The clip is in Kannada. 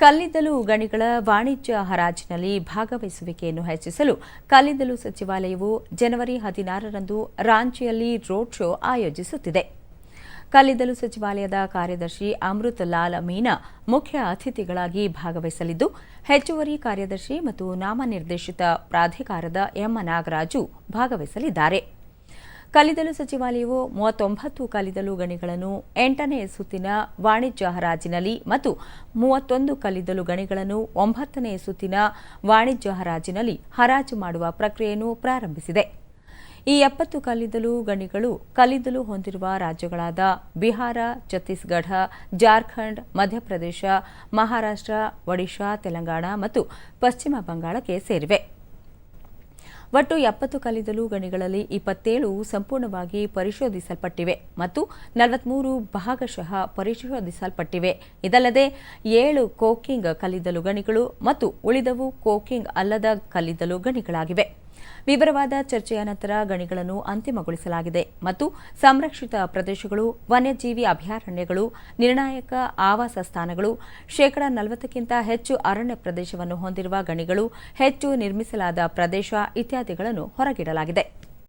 ಕಲ್ಲಿದ್ದಲು ಗಣಿಗಳ ವಾಣಿಜ್ಯ ಹರಾಜಿನಲ್ಲಿ ಭಾಗವಹಿಸುವಿಕೆಯನ್ನು ಹೆಚ್ಚಿಸಲು ಕಲ್ಲಿದ್ದಲು ಸಚಿವಾಲಯವು ಜನವರಿ ಹದಿನಾರರಂದು ರಾಂಚಿಯಲ್ಲಿ ರೋಡ್ ಶೋ ಆಯೋಜಿಸುತ್ತಿದೆ. ಕಲ್ಲಿದ್ದಲು ಸಚಿವಾಲಯದ ಕಾರ್ಯದರ್ಶಿ ಅಮೃತ್ ಲಾಲ್ ಮೀನಾ ಮುಖ್ಯ ಅತಿಥಿಗಳಾಗಿ ಭಾಗವಹಿಸಲಿದ್ದು, ಹೆಚ್ಚುವರಿ ಕಾರ್ಯದರ್ಶಿ ಮತ್ತು ನಾಮನಿರ್ದೇಶಿತ ಪ್ರಾಧಿಕಾರದ ಎಂ ನಾಗರಾಜು ಭಾಗವಹಿಸಲಿದ್ದಾರೆ. ಕಲ್ಲಿದ್ದಲು ಸಚಿವಾಲಯವು ಮೂವತ್ತೊಂಬತ್ತು ಕಲಿದಲು ಗಣಿಗಳನ್ನು ಎಂಟನೇ ಸುತ್ತಿನ ವಾಣಿಜ್ಯ ಹರಾಜಿನಲ್ಲಿ ಮತ್ತು ಮೂವತ್ತೊಂದು ಕಲ್ಲಿದ್ದಲು ಗಣಿಗಳನ್ನು ಒಂಬತ್ತನೇ ಸುತ್ತಿನ ವಾಣಿಜ್ಯ ಹರಾಜಿನಲ್ಲಿ ಹರಾಜು ಮಾಡುವ ಪ್ರಕ್ರಿಯೆಯನ್ನು ಪ್ರಾರಂಭಿಸಿದೆ. ಈ ಎಪ್ಪತ್ತು ಕಲ್ಲಿದ್ದಲು ಗಣಿಗಳು ಕಲ್ಲಿದ್ದಲು ಹೊಂದಿರುವ ರಾಜ್ಯಗಳಾದ ಬಿಹಾರ, ಛತ್ತೀಸ್ಗಢ, ಜಾರ್ಖಂಡ್, ಮಧ್ಯಪ್ರದೇಶ, ಮಹಾರಾಷ್ಟ್ರ, ಒಡಿಶಾ, ತೆಲಂಗಾಣ ಮತ್ತು ಪಶ್ಚಿಮ ಬಂಗಾಳಕ್ಕೆ ಸೇರಿವೆ. ಒಟ್ಟು ಎಪ್ಪತ್ತು ಕಲ್ಲಿದ್ದಲು ಗಣಿಗಳಲ್ಲಿ ಇಪ್ಪತ್ತೇಳು ಸಂಪೂರ್ಣವಾಗಿ ಪರಿಶೋಧಿಸಲ್ಪಟ್ಟಿವೆ ಮತ್ತು ನಲವತ್ಮೂರು ಭಾಗಶಃ ಪರಿಶೋಧಿಸಲ್ಪಟ್ಟಿವೆ. ಇದಲ್ಲದೆ ಏಳು ಕೋಕಿಂಗ್ ಕಲ್ಲಿದ್ದಲು ಗಣಿಗಳು ಮತ್ತು ಉಳಿದವು ಕೋಕಿಂಗ್ ಅಲ್ಲದ ಕಲ್ಲಿದ್ದಲು ಗಣಿಗಳಾಗಿವೆ. ವಿವರವಾದ ಚರ್ಚೆಯ ನಂತರ ಗಣಿಗಳನ್ನು ಅಂತಿಮಗೊಳಿಸಲಾಗಿದೆ ಮತ್ತು ಸಂರಕ್ಷಿತ ಪ್ರದೇಶಗಳು, ವನ್ಯಜೀವಿ ಅಭಯಾರಣ್ಯಗಳು, ನಿರ್ಣಾಯಕ ಆವಾಸ ಸ್ಥಾನಗಳು, ಶೇಕಡಾ ನಲವತ್ತಕ್ಕಿಂತ ಹೆಚ್ಚು ಅರಣ್ಯ ಪ್ರದೇಶವನ್ನು ಹೊಂದಿರುವ ಗಣಿಗಳು, ಹೆಚ್ಚು ನಿರ್ಮಿಸಲಾದ ಪ್ರದೇಶ ಇತ್ಯಾದಿಗಳನ್ನು ಹೊರಗಿಡಲಾಗಿದೆ.